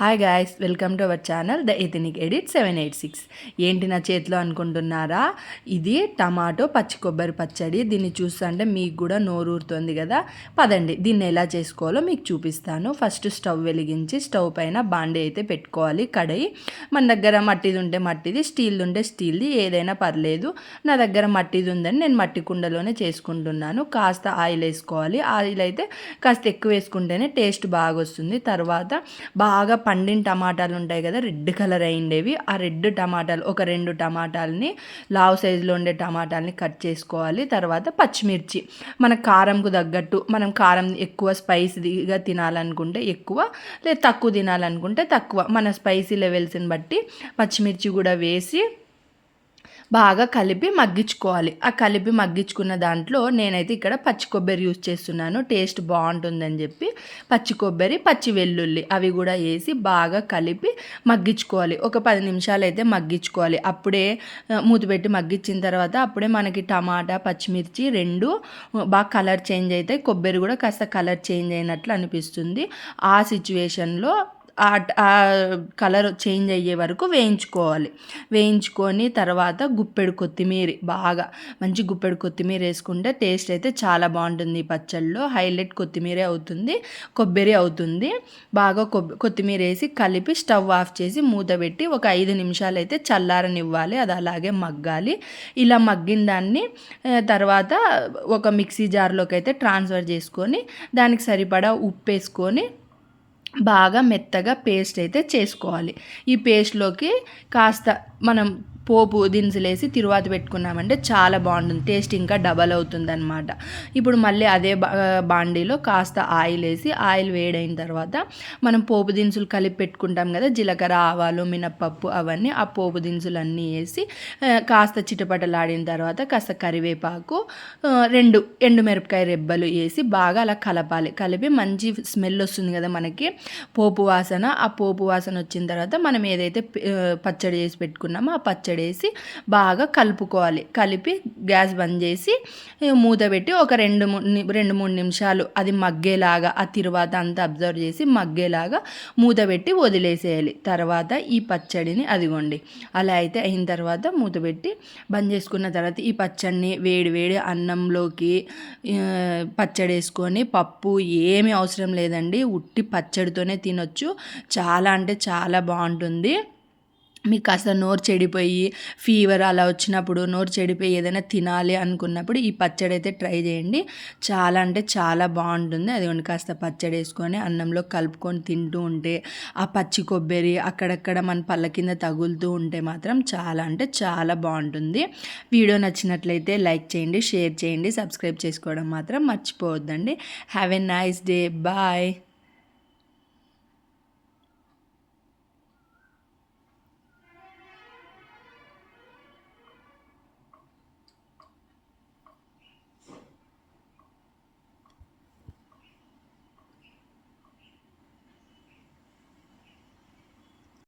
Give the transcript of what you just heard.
Hi guys welcome to our channel the ethnic edit seven eight six ఏంటి నా చేతిలో అనుకుంటున్నారా? ఇది టమాటో పచ్చి కొబ్బరి పచ్చడి. దీన్ని చూస్తుంటే మీకు కూడా నోరూరుతుంది కదా? పదండి దీన్ని ఎలా చేసుకోవాలో మీకు చూపిస్తాను. ఫస్ట్ స్టవ్ వెలిగించి స్టవ్ పైన బాండీ అయితే పెట్టుకోవాలి కడాయి. మన దగ్గర మట్టిది ఉంటే మట్టిది స్టీల్ది ఉంటే స్టీల్ది ఏదైనా పర్లేదు. నా దగ్గర మట్టిది ఉందని నేను మట్టి కుండలోనే చేసుకుంటున్నాను. కాస్త ఆయిల్ వేసుకోవాలి. ఆయిల్ అయితే కాస్త ఎక్కువ వేసుకుంటేనే టేస్ట్ బాగా వస్తుంది. తర్వాత బాగా పండిన టమాటాలు ఉంటాయి కదా రెడ్ కలర్ అయిండేవి ఆ రెడ్ టమాటాలు ఒక రెండు టమాటాలని లావ్ సైజులో ఉండే టమాటాలని కట్ చేసుకోవాలి. తర్వాత పచ్చిమిర్చి. మన కారంకు తగ్గట్టు మనం కారం ఎక్కువ స్పైసీగా తినాలనుకుంటే ఎక్కువ లేదా తక్కువ తినాలనుకుంటే తక్కువ. మన స్పైసీ లెవెల్స్ని బట్టి పచ్చిమిర్చి కూడా వేసి బాగా కలిపి మగ్గించుకోవాలి. ఆ కలిపి మగ్గించుకున్న దాంట్లో నేనైతే ఇక్కడ పచ్చి కొబ్బరి యూజ్ చేస్తున్నాను. టేస్ట్ బాగుంటుందని చెప్పి పచ్చి కొబ్బరి పచ్చి వెల్లుల్లి అవి కూడా వేసి బాగా కలిపి మగ్గించుకోవాలి. ఒక పది నిమిషాలు అయితే మగ్గించుకోవాలి. అప్పుడే మూతిపెట్టి మగ్గించిన తర్వాత అప్పుడే మనకి టమాటా పచ్చిమిర్చి రెండు బాగా కలర్ చేంజ్ అవుతాయి కొబ్బరి కూడా కాస్త కలర్ చేంజ్ అయినట్లు అనిపిస్తుంది. ఆ సిచ్యువేషన్లో ఆ కలర్ చేంజ్ అయ్యే వరకు వేయించుకోవాలి. వేయించుకొని తర్వాత గుప్పెడు కొత్తిమీర బాగా మంచి గుప్పెడు కొత్తిమీర వేసుకుంటే టేస్ట్ అయితే చాలా బాగుంటుంది పచ్చళ్ళు పచ్చళ్ళలో. హైలైట్ కొత్తిమీరే అవుతుంది కొబ్బరి అవుతుంది. బాగా కొత్తిమీర వేసి కలిపి స్టవ్ ఆఫ్ చేసి మూత పెట్టి ఒక ఐదు నిమిషాలు అయితే చల్లారనివ్వాలి. అది అలాగే మగ్గాలి. ఇలా మగ్గిన దాన్ని తర్వాత ఒక మిక్సీ జార్లోకి అయితే ట్రాన్స్ఫర్ చేసుకొని దానికి సరిపడా ఉప్పు వేసుకొని బాగా మెత్తగా పేస్ట్ అయితే చేసుకోవాలి. ఈ పేస్ట్లోకి కాస్త మనం పోపు దినుసులు వేసి తిరువాత పెట్టుకున్నామంటే చాలా బాగుంటుంది. టేస్ట్ ఇంకా డబల్ అవుతుంది అనమాట ఇప్పుడు మళ్ళీ అదే బాండీలో కాస్త ఆయిల్ వేసి ఆయిల్ వేడైన తర్వాత మనం పోపు దినుసులు కలిపి పెట్టుకుంటాం కదా జీలకర్ర ఆవాలు మినప్పప్పు అవన్నీ ఆ పోపు దినుసులు అన్నీ వేసి కాస్త చిటపటలాడిన తర్వాత కాస్త కరివేపాకు రెండు ఎండుమిరపకాయ రెబ్బలు వేసి బాగా అలా కలపాలి. కలిపి మంచి స్మెల్ వస్తుంది కదా మనకి. పోపు వాసన ఆ పోపు వాసన వచ్చిన తర్వాత మనం ఏదైతే పచ్చడి చేసి పెట్టుకున్నామో ఆ పచ్చడి పచ్చడి వేసి బాగా కలుపుకోవాలి. కలిపి గ్యాస్ బంద్ చేసి మూత పెట్టి ఒక రెండు రెండు మూడు నిమిషాలు అది మగ్గేలాగా ఆ తిరువాత అంతా అబ్జర్వ్ చేసి మగ్గేలాగా మూత పెట్టి వదిలేసేయాలి. తర్వాత ఈ పచ్చడిని అదిగోండి. అలా అయితే అయిన తర్వాత మూత పెట్టి బంద్ చేసుకున్న తర్వాత ఈ పచ్చడిని వేడి వేడి అన్నంలోకి పచ్చడి వేసుకొని పప్పు ఏమీ అవసరం లేదండి. ఉట్టి పచ్చడితోనే తినొచ్చు. చాలా అంటే చాలా బాగుంటుంది. మీకు కాస్త నోరు చెడిపోయి ఫీవర్ అలా వచ్చినప్పుడు నోరు చెడిపోయి ఏదైనా తినాలి అనుకున్నప్పుడు ఈ పచ్చడి అయితే ట్రై చేయండి. చాలా అంటే చాలా బాగుంటుంది. అది కాస్త పచ్చడి వేసుకొని అన్నంలో కలుపుకొని తింటూ ఉంటే ఆ పచ్చి కొబ్బరి అక్కడక్కడ మన పళ్ళ కింద తగులుతూ ఉంటే మాత్రం చాలా అంటే చాలా బాగుంటుంది. వీడియో నచ్చినట్లయితే లైక్ చేయండి షేర్ చేయండి సబ్స్క్రైబ్ చేసుకోవడం మాత్రం మర్చిపోవద్దండి. Have a nice day bye